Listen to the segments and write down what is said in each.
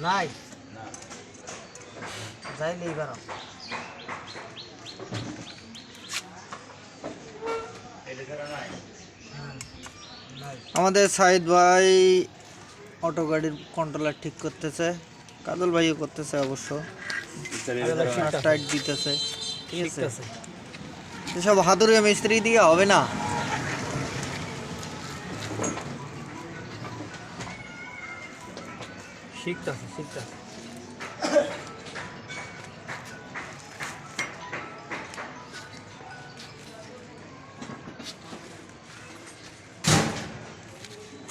নাই যাইলে আমাদের সাইদ ভাই অটো গাড়ির কন্ট্রোলার ঠিক করতেছে। কাজল ভাইও করতেছে অবশ্য। টাইট দিতেছে। ঠিক আছে। এসব হাতুড়ে মিস্ত্রি দিয়ে হবে না। শিখতেছে শিখতেছে।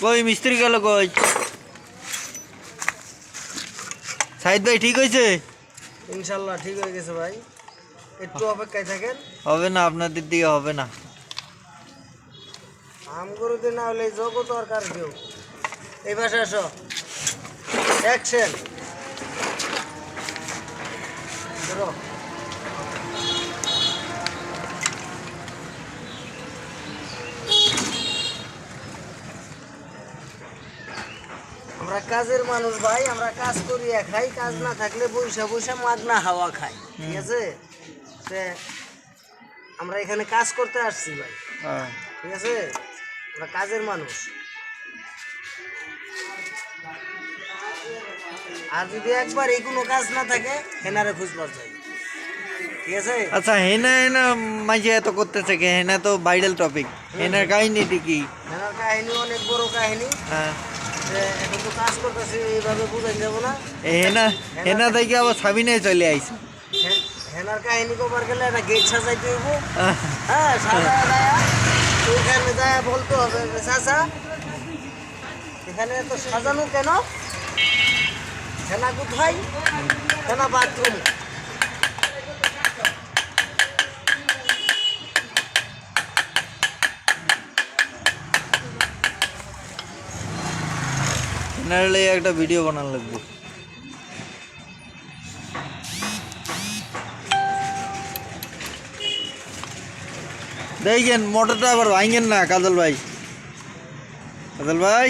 কই মিস্ত্রি গেল কই? সাইদ ভাই ঠিক হয়েছে ইনশাল্লাহ ঠিক হয়ে গেছে ভাই। একটু অপেক্ষায় থাকেন। হবে না আপনাদের দিকে হবে না। আম গরুতে না হলে এই জগৎ আর কার কেউ। এই পাশে আসো। অ্যাকশন ধরো আমরা কাজের মানুষ ভাই আমরা কাজ করিয়া খাই কাজ না থাকলে বৈশা বৈশা মাগনা হাওয়া খাই ঠিক আছে? আমরা এখানে কাজ করতে আসছি ভাই হ্যাঁ। ঠিক আছে? আমরা কাজের মানুষ। আর যদি একবার এই কোনো কাজ না থাকে হেনারে খুঁজবার চাই। ঠিক আছে? আচ্ছা হেনা হেনা মাঝে এত করতেছে কে? হেনা তো ভাইরাল টপিক হেনার কাহিনীটি কি? হেনার কাহিনী অনেক বড় কাহিনী। হ্যাঁ। এখন তো কাজ করতেছি এইভাবে বুঝাই যাব না। হেনা হেনা থেকে আবার সাবিনে চলে আইছে। হে- হেনার কাহিনী কবার গেলে একটা গেট সাজাইতে হইব। হ্যাঁ। সাজায় দেয়া ওইখানে যায় বলতে হবে যে, চাচা এখানে তো সাজানো কেন? হেনা কোথায় হেনা বাথরুম একটা ভিডিও বানান লাগবে। দেখেন, মোটরটা আবার ভাঙেন না, কাজল ভাই। কাজল ভাই।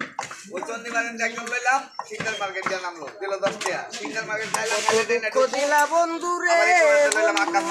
ওই চন্ডিমারের একদম লইলাম সিঙ্গেল মার্কেট দিয়ে নামলো। দিল দশ টাকা সিঙ্গেল মার্কেট দিলা বন্ধু। রে